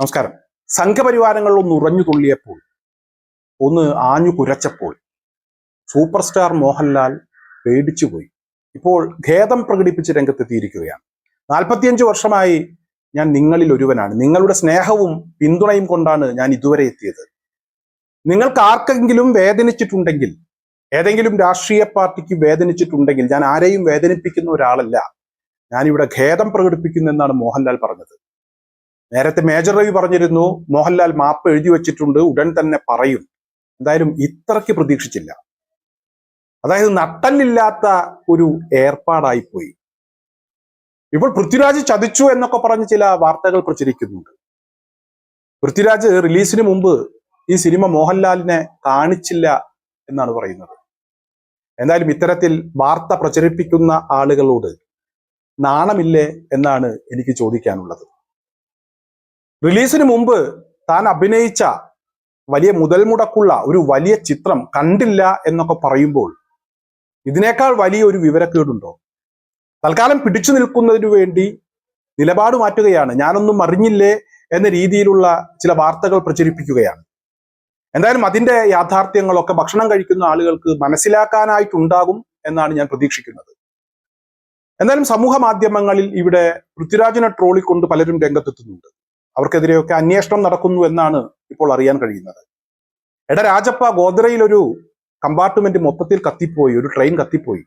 നമസ്കാരം. സംഘപരിവാരങ്ങൾ ഒന്ന് ഉറഞ്ഞു തുള്ളിയപ്പോൾ ഒന്ന് ആഞ്ഞു കുരച്ചപ്പോൾ സൂപ്പർ സ്റ്റാർ മോഹൻലാൽ പേടിച്ചുപോയി ഇപ്പോൾ ഖേദം പ്രകടിപ്പിച്ച് രംഗത്തെത്തിയിരിക്കുകയാണ്. നാൽപ്പത്തിയഞ്ച് വർഷമായി ഞാൻ നിങ്ങളിൽ ഒരുവനാണ്. നിങ്ങളുടെ സ്നേഹവും പിന്തുണയും കൊണ്ടാണ് ഞാൻ ഇതുവരെ എത്തിയത്. നിങ്ങൾക്ക് ആർക്കെങ്കിലും വേദനിച്ചിട്ടുണ്ടെങ്കിൽ ഏതെങ്കിലും രാഷ്ട്രീയ പാർട്ടിക്ക് വേദനിച്ചിട്ടുണ്ടെങ്കിൽ ഞാൻ ആരെയും വേദനിപ്പിക്കുന്ന ഒരാളല്ല. ഞാനിവിടെ ഖേദം പ്രകടിപ്പിക്കുന്നു എന്നാണ് മോഹൻലാൽ പറഞ്ഞത്. നേരത്തെ മേജർ രവി പറഞ്ഞിരുന്നു മോഹൻലാൽ മാപ്പ് എഴുതി വെച്ചിട്ടുണ്ട് ഉടൻ തന്നെ പറയും. എന്തായാലും ഇത്രയ്ക്ക് പ്രതീക്ഷിച്ചില്ല. അതായത് നട്ടല്ലില്ലാത്ത ഒരു ഏർപ്പാടായിപ്പോയി. ഇപ്പോൾ പൃഥ്വിരാജ് ചതിച്ചു എന്നൊക്കെ പറഞ്ഞ് ചില വാർത്തകൾ പ്രചരിക്കുന്നുണ്ട്. പൃഥ്വിരാജ് റിലീസിന് മുമ്പ് ഈ സിനിമ മോഹൻലാലിനെ കാണിച്ചില്ല എന്നാണ് പറയുന്നത്. എന്തായാലും ഇത്തരത്തിൽ വാർത്ത പ്രചരിപ്പിക്കുന്ന ആളുകളോട് നാണമില്ലേ എന്നാണ് എനിക്ക് ചോദിക്കാനുള്ളത്. റിലീസിന് മുമ്പ് താൻ അഭിനയിച്ച വലിയ മുതൽ മുടക്കുള്ള ഒരു വലിയ ചിത്രം കണ്ടില്ല എന്നൊക്കെ പറയുമ്പോൾ ഇതിനേക്കാൾ വലിയ ഒരു വിവരക്കേടുണ്ടോ? തൽക്കാലം പിടിച്ചു നിൽക്കുന്നതിനു വേണ്ടി നിലപാട് മാറ്റുകയാണ്. ഞാനൊന്നും അറിഞ്ഞില്ലേ എന്ന രീതിയിലുള്ള ചില വാർത്തകൾ പ്രചരിപ്പിക്കുകയാണ്. എന്തായാലും അതിന്റെ യാഥാർത്ഥ്യങ്ങളൊക്കെ ഭക്ഷണം കഴിക്കുന്ന ആളുകൾക്ക് മനസ്സിലാക്കാനായിട്ടുണ്ടാകും എന്നാണ് ഞാൻ പ്രതീക്ഷിക്കുന്നത്. എന്തായാലും സമൂഹ മാധ്യമങ്ങളിൽ ഇവിടെ പൃഥ്വിരാജിനെ ട്രോളിക്കൊണ്ട് പലരും രംഗത്തെത്തുന്നുണ്ട്. അവർക്കെതിരെയൊക്കെ അന്വേഷണം നടക്കുന്നു എന്നാണ് ഇപ്പോൾ അറിയാൻ കഴിയുന്നത്. എട രാജപ്പ ഗോദ്രയിലൊരു കമ്പാർട്ട്മെന്റ് മൊത്തത്തിൽ കത്തിപ്പോയി ഒരു ട്രെയിൻ കത്തിപ്പോയി.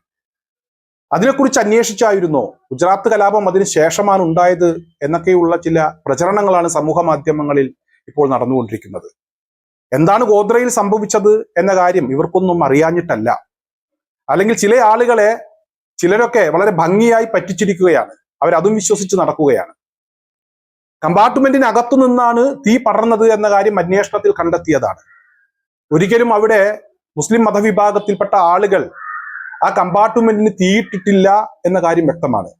അതിനെക്കുറിച്ച് അന്വേഷിച്ചായിരുന്നോ? ഗുജറാത്ത് കലാപം അതിന് ശേഷമാണ് ഉണ്ടായത് എന്നൊക്കെയുള്ള ചില പ്രചരണങ്ങളാണ് സമൂഹ മാധ്യമങ്ങളിൽ ഇപ്പോൾ നടന്നുകൊണ്ടിരിക്കുന്നത്. എന്താണ് ഗോദ്രയിൽ സംഭവിച്ചത് എന്ന കാര്യം ഇവർക്കൊന്നും അറിയാഞ്ഞിട്ടല്ല. അല്ലെങ്കിൽ ചില ആളുകളെ ചിലരൊക്കെ വളരെ ഭംഗിയായി പറ്റിച്ചിരിക്കുകയാണ്. അവരതും വിശ്വസിച്ച് നടക്കുകയാണ്. കമ്പാർട്ട്മെന്റിനകത്തു നിന്നാണ് തീ പടർന്നത് എന്ന കാര്യം അന്വേഷണത്തിൽ കണ്ടെത്തിയതാണ്. ഒരിക്കലും അവിടെ മുസ്ലിം മതവിഭാഗത്തിൽപ്പെട്ട ആളുകൾ ആ കമ്പാർട്ട്മെന്റിന് തീയിട്ടിട്ടില്ല എന്ന കാര്യം വ്യക്തമാണ്.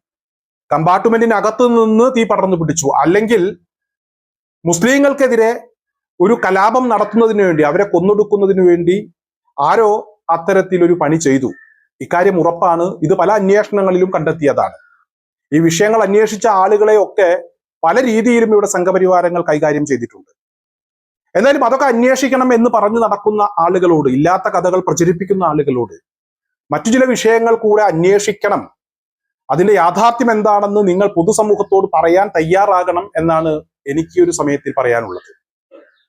കമ്പാർട്ട്മെന്റിനകത്തു നിന്ന് തീ പടർന്നു പിടിച്ചു. അല്ലെങ്കിൽ മുസ്ലിങ്ങൾക്കെതിരെ ഒരു കലാപം നടത്തുന്നതിന് വേണ്ടി അവരെ കൊന്നൊടുക്കുന്നതിന് വേണ്ടി ആരോ അത്തരത്തിലൊരു പണി ചെയ്തു. ഇക്കാര്യം ഉറപ്പാണ്. ഇത് പല അന്വേഷണങ്ങളിലും കണ്ടെത്തിയതാണ്. ഈ വിഷയങ്ങൾ അന്വേഷിച്ച ആളുകളെ ഒക്കെ പല രീതിയിലും ഇവിടെ സംഘപരിവാരങ്ങൾ കൈകാര്യം ചെയ്തിട്ടുണ്ട്. എന്നാലും അതൊക്കെ അന്വേഷിക്കണം എന്ന് പറഞ്ഞു നടക്കുന്ന ആളുകളോട് ഇല്ലാത്ത കഥകൾ പ്രചരിപ്പിക്കുന്ന ആളുകളോട് മറ്റു ചില വിഷയങ്ങൾ കൂടെ അന്വേഷിക്കണം. അതിന്റെ യാഥാർത്ഥ്യം എന്താണെന്ന് നിങ്ങൾ പൊതുസമൂഹത്തോട് പറയാൻ തയ്യാറാകണം എന്നാണ് എനിക്ക് ഒരു സമയത്തിൽ പറയാനുള്ളത്.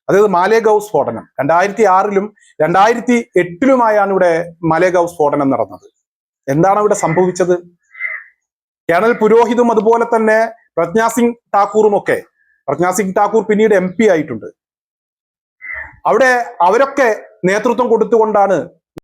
അതായത് മാലേഗാവ് സ്ഫോടനം. രണ്ടായിരത്തി ആറിലും രണ്ടായിരത്തി എട്ടിലുമായാണ് ഇവിടെ മാലേഗാവ് സ്ഫോടനം നടന്നത്. എന്താണ് അവിടെ സംഭവിച്ചത്? കേണൽ പുരോഹിതും അതുപോലെ തന്നെ പ്രജ്ഞാ സിംഗ് ഠാക്കൂറും ഒക്കെ. പ്രജ്ഞാ സിംഗ് ഠാക്കൂർ പിന്നീട് എം ആയിട്ടുണ്ട്. അവിടെ അവരൊക്കെ നേതൃത്വം കൊടുത്തുകൊണ്ടാണ്